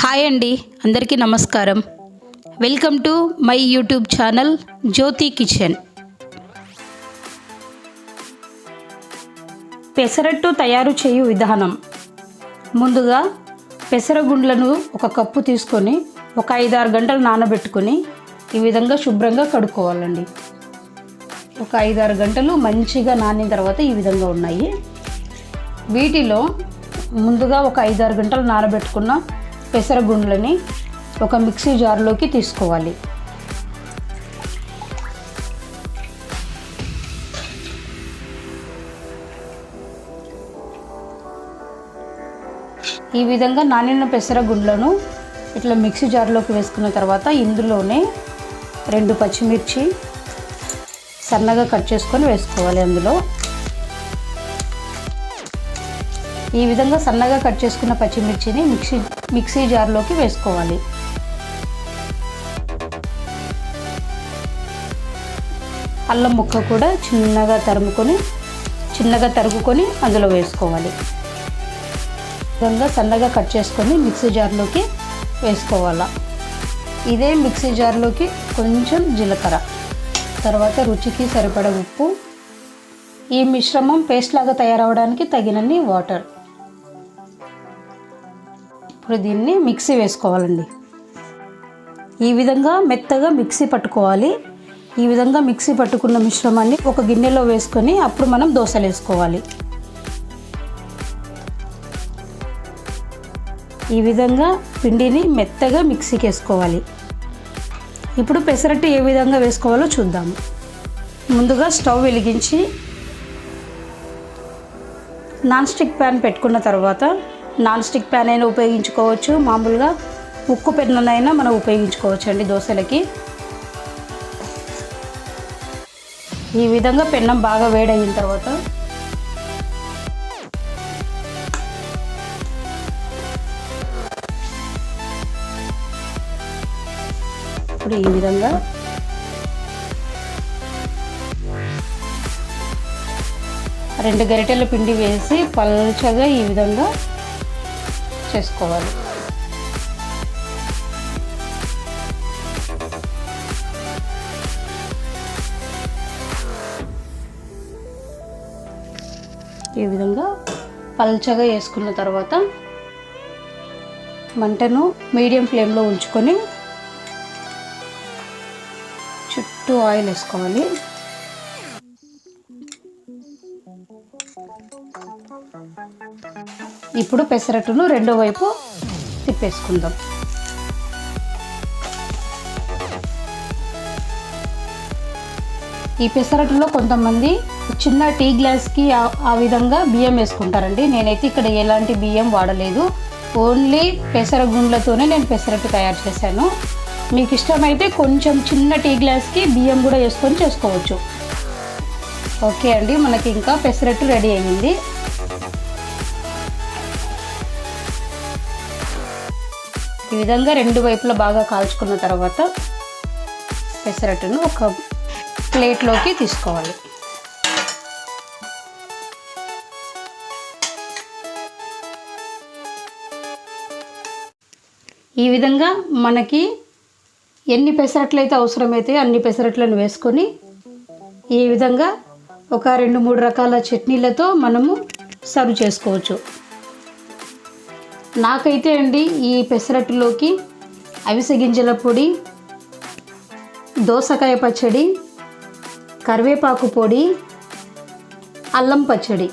Hi అండి అందరికీ నమస్కారం. Welcome to my YouTube channel Jyothi kitchen. Pesarattu తయారు చేయు విధానం. ముందుగా పెసరగుండ్లను ఒక కప్పు తీసుకొని ఒక ఐదారు గంటలు నానబెట్టుకొని ఈ విధంగా శుభ్రంగా కడుక్కోవాలండి. ఒక ఐదారు గంటలు మంచిగా నానిన తర్వాత ఈ విధంగా ఉన్నాయి. వీటిలో ముందుగా ఒక ఐదారు గంటలు నానబెట్టుకున్న పెసరగుండ్లని ఒక మిక్సీ జార్లోకి తీసుకోవాలి. ఈ విధంగా నానిన పెసరగుండ్లను ఇట్లా మిక్సీ జార్లోకి వేసుకున్న తర్వాత ఇందులోనే రెండు పచ్చిమిర్చి సన్నగా కట్ చేసుకొని వేసుకోవాలి అందులో. ఈ విధంగా సన్నగా కట్ చేసుకున్న పచ్చిమిర్చిని మిక్సీ మిక్సీ జార్లోకి వేసుకోవాలి. అల్లం ముక్క కూడా చిన్నగా తరుముకొని చిన్నగా తరుగుకొని అందులో వేసుకోవాలి. విధంగా సన్నగా కట్ చేసుకొని మిక్సీ జార్లోకి వేసుకోవాలా. ఇదే మిక్సీ జార్లోకి కొంచెం జీలకర్ర. తర్వాత రుచికి సరిపడ ఉప్పు. ఈ మిశ్రమం పేస్ట్ లాగా తయారవడానికి తగినన్ని వాటర్. ఇప్పుడు దీన్ని మిక్సీ వేసుకోవాలండి. ఈ విధంగా మెత్తగా మిక్సీ పట్టుకోవాలి. ఈ విధంగా మిక్సీ పట్టుకున్న మిశ్రమాన్ని ఒక గిన్నెలో వేసుకొని అప్పుడు మనం దోశలు వేసుకోవాలి. ఈ విధంగా పిండిని మెత్తగా మిక్సీకి వేసుకోవాలి. ఇప్పుడు పెసరట్టు ఏ విధంగా వేసుకోవాలో చూద్దాము ముందుగా స్టవ్ వెలిగించి నాన్ స్టిక్ ప్యాన్ పెట్టుకున్న తర్వాత నాన్ స్టిక్ ప్యాన్ అయినా ఉపయోగించుకోవచ్చు. మామూలుగా ఉక్కు పెన్ననైనా మనం ఉపయోగించుకోవచ్చు అండి దోశలకి. ఈ విధంగా పెన్నం బాగా వేడయిన తర్వాత ఇప్పుడు ఈ విధంగా రెండు గరిటెల పిండి వేసి పల్చగా ఈ విధంగా చేసుకోవాలి. ఈ విధంగా పల్చగా వేసుకున్న తర్వాత మంటను మీడియం ఫ్లేమ్లో ఉంచుకొని చుట్టూ ఆయిల్ వేసుకోవాలి. ఇప్పుడు పెసరట్టును రెండో వైపు తిప్పేసుకుందాం. ఈ పెసరట్టులో కొంతమంది చిన్న టీ గ్లాస్కి ఆ- విధంగా బియ్యం వేసుకుంటారండి. నేనైతే ఇక్కడ ఎలాంటి బియ్యం వాడలేదు. ఓన్లీ పెసర గుండ్లతోనే నేను పెసరట్టు తయారు చేశాను. మీకు ఇష్టమైతే కొంచెం చిన్న టీ గ్లాస్కి బియ్యం కూడా వేసుకొని చేసుకోవచ్చు. ఓకే అండి మనకి ఇంకా పెసరట్టు రెడీ అయ్యింది ఈ విధంగా రెండు వైపులా బాగా కాల్చుకున్న తర్వాత పెసరట్టును ఒక ప్లేట్లోకి తీసుకోవాలి. ఈ విధంగా మనకి ఎన్ని పెసరట్లు అయితే అవసరమైతే అన్ని పెసరట్లను వేసుకొని ఈ విధంగా ఒక రెండు మూడు రకాల చట్నీలతో మనము సర్వ్ చేసుకోవచ్చు. నాకైతే అండి ఈ పెసరట్టులోకి అవిసె గింజల పొడి దోసకాయ పచ్చడి కరివేపాకు పొడి అల్లం పచ్చడి.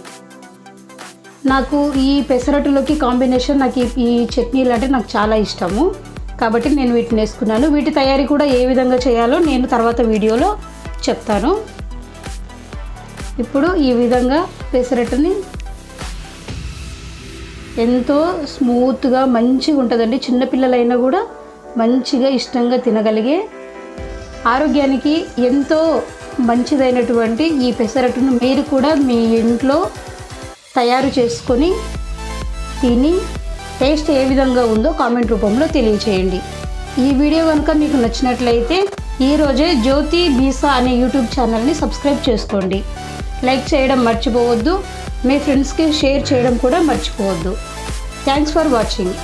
నాకు ఈ పెసరట్టులోకి కాంబినేషన్ నాకు ఈ- ఈ చట్నీలు అంటే నాకు చాలా ఇష్టము. కాబట్టి నేను వీటిని వేసుకున్నాను. వీటి తయారీ కూడా ఏ విధంగా చేయాలో నేను తర్వాత వీడియోలో చెప్తాను. ఇప్పుడు ఈ విధంగా పెసరట్టుని ఎంతో స్మూత్గా మంచిగా ఉంటుందండి. చిన్నపిల్లలైనా కూడా మంచిగా ఇష్టంగా తినగలిగే ఆరోగ్యానికి ఎంతో మంచిదైనటువంటి ఈ పెసరట్టును మీరు కూడా మీ ఇంట్లో తయారు చేసుకొని తిని టేస్ట్ ఏ విధంగా ఉందో కామెంట్ రూపంలో తెలియచేయండి. ఈ వీడియో కనుక మీకు నచ్చినట్లయితే ఈరోజే జ్యోతి బీసా అనే యూట్యూబ్ ఛానల్ని సబ్స్క్రైబ్ చేసుకోండి. లైక్ చేయడం మర్చిపోవద్దు. మీ ఫ్రెండ్స్కి షేర్ చేయడం కూడా మర్చిపోవద్దు. Thanks for watching